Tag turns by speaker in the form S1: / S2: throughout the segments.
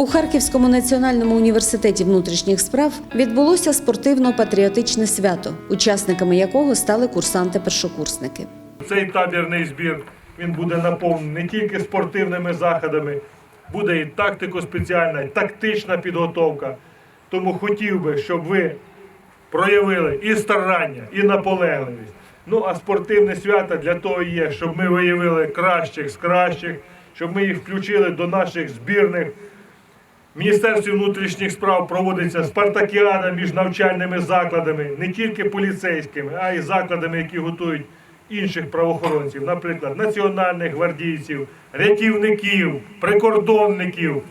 S1: У Харківському національному університеті внутрішніх справ відбулося спортивно-патріотичне свято, учасниками якого стали курсанти-першокурсники.
S2: Цей табірний збір він буде наповнений не тільки спортивними заходами, буде і тактико спеціальна, і тактична підготовка. Тому хотів би, щоб ви проявили і старання, і наполегливість. Ну а спортивне свято для того є, щоб ми виявили кращих з кращих, щоб ми їх включили до наших збірних. Міністерстві внутрішніх справ проводиться спартакіада між навчальними закладами, не тільки поліцейськими, а й закладами, які готують інших правоохоронців, наприклад, національних гвардійців, рятівників, прикордонників.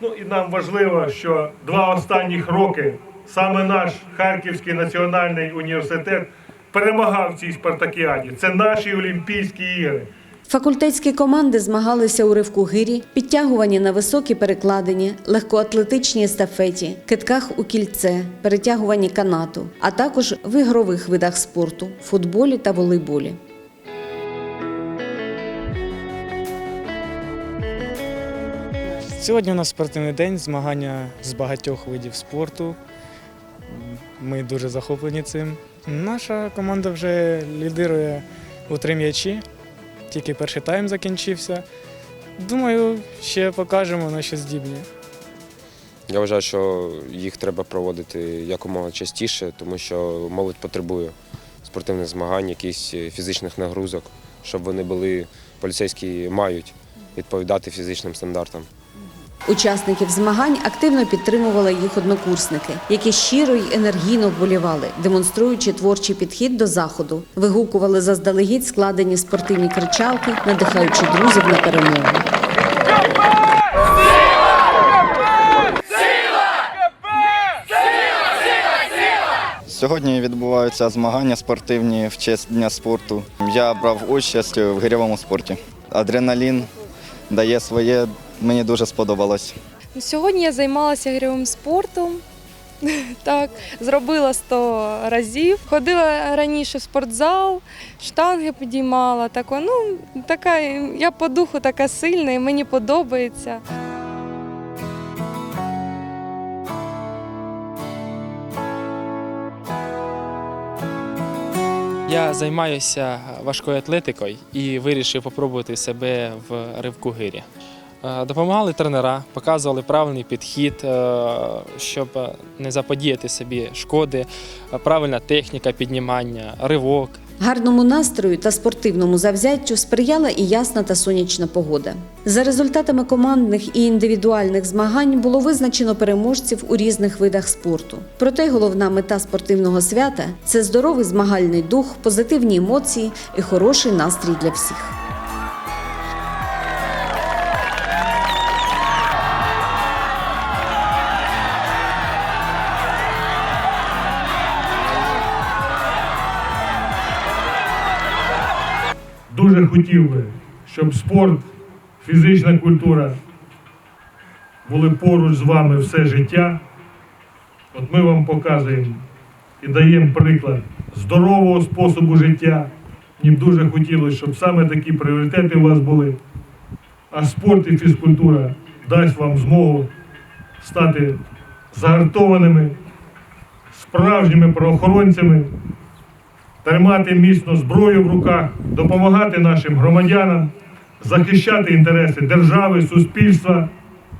S2: Ну і нам важливо, що два останніх роки саме наш Харківський національний університет перемагав в цій спартакіаді. Це наші Олімпійські ігри.
S1: Факультетські команди змагалися у ривку гирі, підтягуванні на високі перекладині, легкоатлетичній естафеті, китках у кільце, перетягуванні канату, а також в ігрових видах спорту футболі та волейболі.
S3: Сьогодні у нас спортивний день, змагання з багатьох видів спорту. Ми дуже захоплені цим. Наша команда вже лідирує у три м'ячі, тільки перший тайм закінчився. Думаю, ще покажемо на що здібні.
S4: Я вважаю, що їх треба проводити якомога частіше, тому що молодь потребує спортивних змагань, якихось фізичних нагрузок, щоб вони були поліцейські мають відповідати фізичним стандартам.
S1: Учасників змагань активно підтримували їх однокурсники, які щиро й енергійно вболівали, демонструючи творчий підхід до заходу, вигукували заздалегідь складені спортивні кричалки, надихаючи друзів на перемогу.
S5: Сьогодні відбуваються змагання спортивні в честь Дня спорту. Я брав участь в гирьовому спорті. Адреналін дає своє, мені дуже сподобалось.
S6: Сьогодні я займалася гірьовим спортом. Так, зробила 100 разів. Ходила раніше в спортзал, штанги підіймала. Тако, ну, така, я по духу така сильна і мені подобається.
S7: Я займаюся важкою атлетикою і вирішив спробувати себе в ривку гирі. Е, Допомагали тренера, показували правильний підхід, е, щоб не заподіяти собі шкоди, е, правильна техніка піднімання, ривок.
S1: Гарному настрою та спортивному завзяттю сприяла і ясна та сонячна погода. За результатами командних і індивідуальних змагань було визначено переможців у різних видах спорту. Проте головна мета спортивного свята це здоровий змагальний дух, позитивні емоції і хороший настрій для всіх.
S2: Дуже хотів би, щоб спорт, фізична культура були поруч з вами все життя. От ми вам показуємо і даємо приклад здорового способу життя. Мені б дуже хотілося, щоб саме такі пріоритети у вас були. А спорт і фізкультура дасть вам змогу стати загартованими, справжніми правоохоронцями, тримати міцно зброю в руках, допомагати нашим громадянам, захищати інтереси держави, суспільства,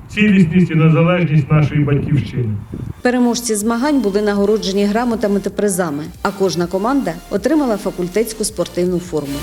S2: цілісність і незалежність нашої батьківщини.
S1: Переможці змагань були нагороджені грамотами та призами, а кожна команда отримала факультетську спортивну форму.